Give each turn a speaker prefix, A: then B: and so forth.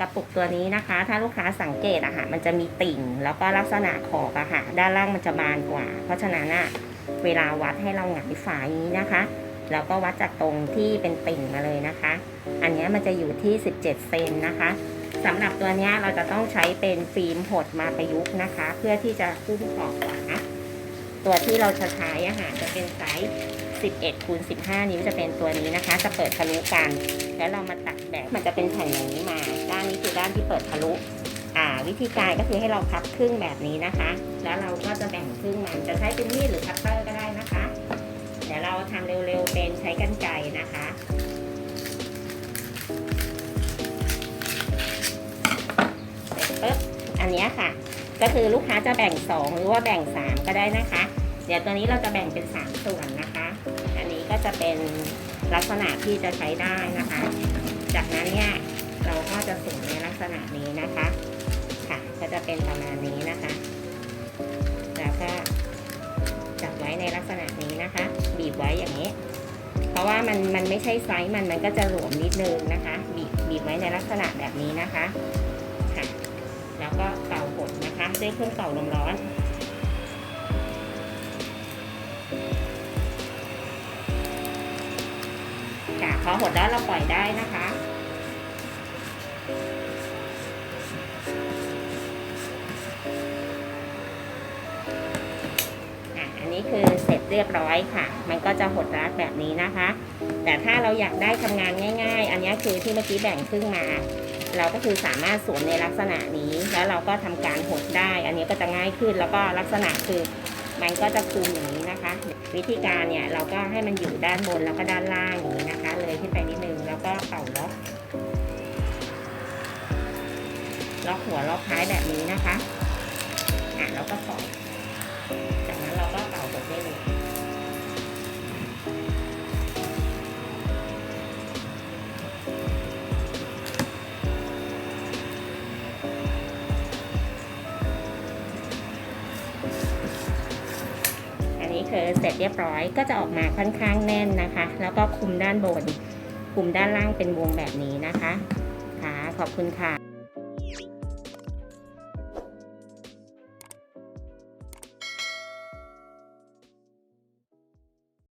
A: กระปุกตัวนี้นะคะ ถ้าลูกค้าสังเกตอะค่ะมันจะมีติ่ง แล้วก็ลักษณะขอบอะค่ะด้านล่างมันจะบานกว่า เพราะฉะนั้นอะเวลาวัดให้เราหงายฝาอย่างนี้นะคะ แล้วก็วัดจากตรงที่เป็นติ่งมาเลยนะคะ อันนี้มันจะอยู่ที่ 17 เซนนะคะสำหรับตัวนี้เราจะต้องใช้เป็นฟิล์มหดมาประยุกต์นะคะ เพื่อที่จะคุ้มขอบฝา ตัวที่เราจะใช้อาหารจะเป็นไซส์11คูณ15 นิ้วจะเป็นตัวนี้นะคะ จะเปิดทะลุกัน แล้วเรามาตัดแบบมันจะเป็นแผ่นอย่างนี้มา ด้านนี้คือด้านที่เปิดทะลุอ่าวิธีการก็คือให้เราพับครึ่งแบบนี้นะคะ แล้วเราก็จะแบ่งครึ่งมันจะใช้เป็นมีดหรือคัตเตอร์ก็ได้นะคะ เดี๋ยวเราทำเร็วๆเป็นใช้กรรไกรนะคะเสร็จปุ๊บอันนี้ค่ะ ก็คือลูกค้าจะแบ่ง 2 หรือว่าแบ่ง 3 ก็ได้นะคะ เดี๋ยวตัวนี้เราจะแบ่งเป็น 3 ส่วนนะคะ อันนี้ก็จะเป็นลักษณะที่จะใช้ได้นะคะ จากนั้นเนี่ยเราก็จะสุ่มในลักษณะนี้นะคะค่ะก็จะเป็นประมาณนี้นะคะ แล้วก็จับไว้ในลักษณะนี้นะคะ บีบไว้อย่างนี้ เพราะว่ามันมันไม่ใช่ไซส์มันมันก็จะหลวมนิดนึงนะคะ บีบบีบไว้ในลักษณะแบบนี้นะคะค่ะ นะคะด้วยเครื่องเป่าลมร้อน ค่ะพอหดแล้วเราปล่อยได้นะคะอันนี้คือเสร็จเรียบร้อยค่ะ มันก็จะหดรัดแบบนี้นะคะ แต่ถ้าเราอยากได้ทำงานง่าย ๆ อันนี้คือที่เมื่อกี้แบ่งครึ่งมา เราก็คือสามารถสวมในลักษณะนี้ แล้วเราก็ทำการหดได้ อันนี้ก็จะง่ายขึ้นแล้วก็ลักษณะคือมันก็จะคลุมอย่างนี้นะคะ วิธีการเนี่ยเราก็ให้มันอยู่ด้านบนแล้วก็ด้านล่างอย่างนี้นะคะ เลยขึ้นไปนิดนึงแล้วก็เป่าล็อกล็อกหัวล็อกท้ายแบบนี้นะคะ อันนี้คือเสร็จเรียบร้อยก็จะออกมาค่อนข้างแน่นนะคะ แล้วก็คุมด้านบน คุมด้านล่างเป็นวงแบบนี้นะคะ ค่ะ ขอบคุณค่ะ